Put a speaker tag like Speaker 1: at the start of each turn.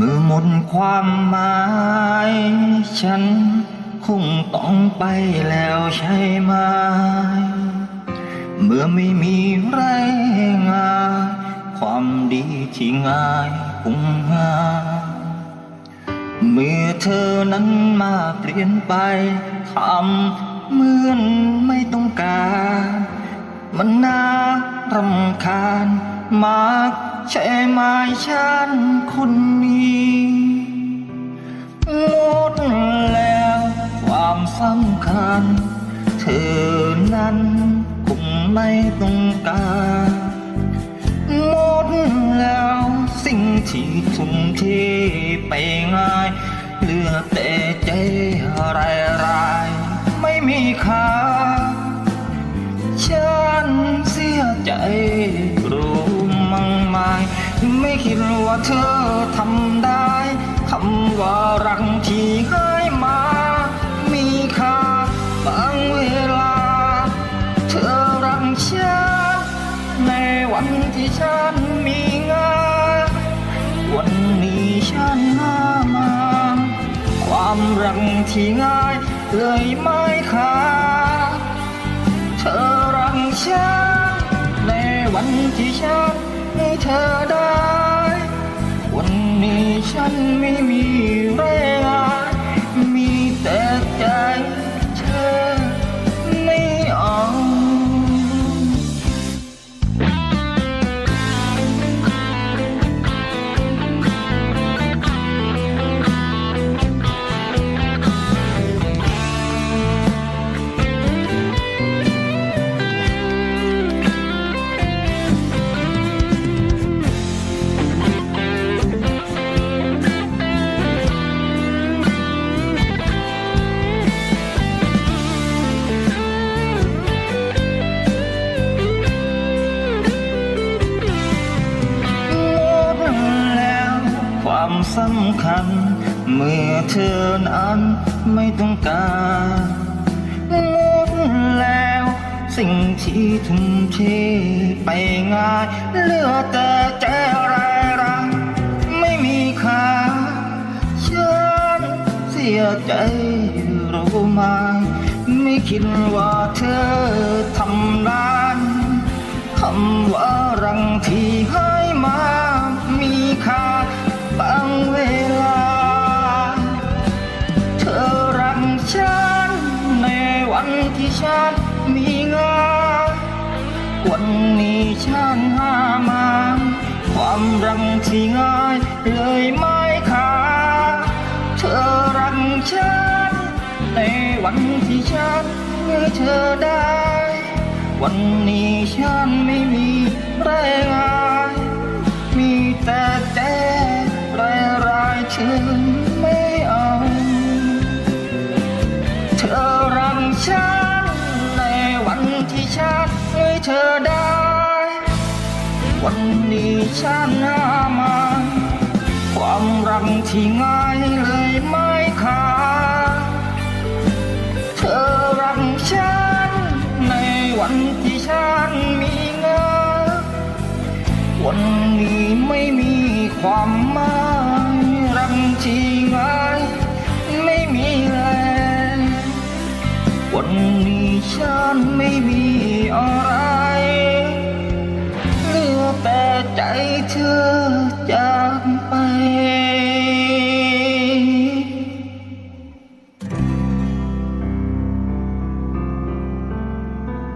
Speaker 1: เมื่อหมดความหมาย ฉันคงต้องไปแล้วใช่ไหม เมื่อไม่มีแรงงาน ความดีที่ง่ายคงหาเมื่อเธอนั้นมาเปลี่ยนไปทำเหมือนไม่ต้องการ มันน่ารำคาญ มากใช่ไหมฉันคนนี้หมดแล้วความสำคัญ เธอนั้นคงไม่ต้องการหมดแล้วสิ่งที่ทุ่มเทไปง่ายเหลือแต่ใจรายรายไม่มีค่า คิดว่าเธอทำได้ คำว่ารักที่ให้มา มีค่าบางเวลา เธอรักฉันในวันที่ฉันมีงานวันนี้ฉันหามา ความรักที่ง่ายเลยไม่ค่าเธอรักฉันในวันที่ฉัน ให้เธอได้ วันนี้ฉันไม่มีแรงงาน สำคัญ เมื่อเธอนั้นไม่ต้องการหมดแล้ว สิ่งที่ทุ่มเทไปง่ายเหลือแต่ใจรายรังไม่มีค่าฉันเสียใจรู้ไหมไม่คิดว่าเธอทำ ฉันมีงานวันนี้ฉันหามา ความรักที่ง่ายเลยไม่ค่าเธอรักฉันในวันที่ฉันให้เธอได้ วันนี้ฉันไม่มี วันนี้ฉันหามา ความรักที่ง่ายเลยไม่ค่าเธอรักฉันในวันที่ฉันมีเงานวันนี้ไม่มีความหมายรักที่ง่ายไม่มีแรงวันนี้ฉันไม่มีอะไร แต่ใจเธอจาก